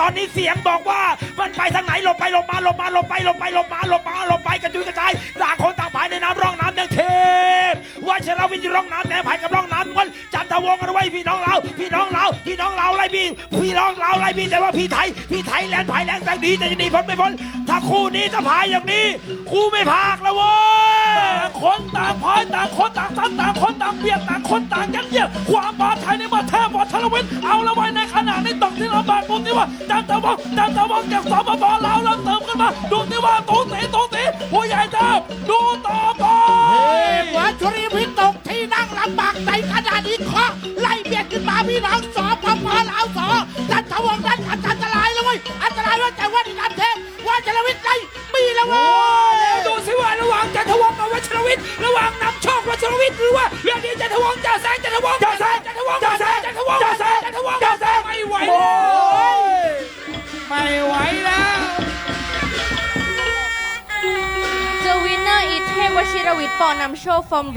ตอนนี้เสียงบอกว่ามันไปทางไหนหลบไปหลบมาหลบมาหลบไปหลบไปหลบมาหลบมาหลบไปกระจุยกระจายต่างคนต่างผายในน้ำร่องน้ำแดงเทพวัชรวินอยู่ร่องน้ำแดงผายกับร่องน้ำมันจันทวงกันไว้พี่น้องเราพี่น้องเราพี่น้องเราไล่พี่พี่น้องเราไล่พี่แต่ว่าพี่ไทยพี่ไทยแลนด์ผายแรงแต่ดีแต่จะดีพ้นไม่พ้นถ้าคู่นี้จะผายอย่างนี้คู่ไม่พากแล้วเว้ย คนต่างพายต่างคนต่างทันต่างคนต่างเบียดต่างคนต่างยัดเยียดความปลอดภัยในประเทศวัชรวิทย์เอาละไว้ในขณะนี้ตกที่ลำบากมุมที่ว่าจันทวงศ์จันทวงศ์จากสปปลาวแล้วเติมขึ้นมา ดูที่ว่าตูตีตูตีผู้ใหญ่เจ้าดูต่อไปวัชรีพิตกที่นั่งลำบากในขณะนี้เคาะไล่เบียดขึ้นมาพี่น้องสปปลาวสอจันทวงศ์นั้นอันตรายแล้วเว้ยอันตรายว่าแต่ว่าในน้ำเทพว่าจรวิทย์ไล่มีแล้วเว้ย ทย์ระหว่างนำโชควัชรวิทย์หรือว่าเรื่องนี้จันทวงศ์จ่าแสงจันทวงศ์จ่าแสงจันทวงศ์จ่าแสงจันทวงศ์จ่าแสงจันทวงศ์จ่าแสงไม่ไหวแล้วไม่ไหวแล้ว The winner is Tem Washira with Paul Nam Show from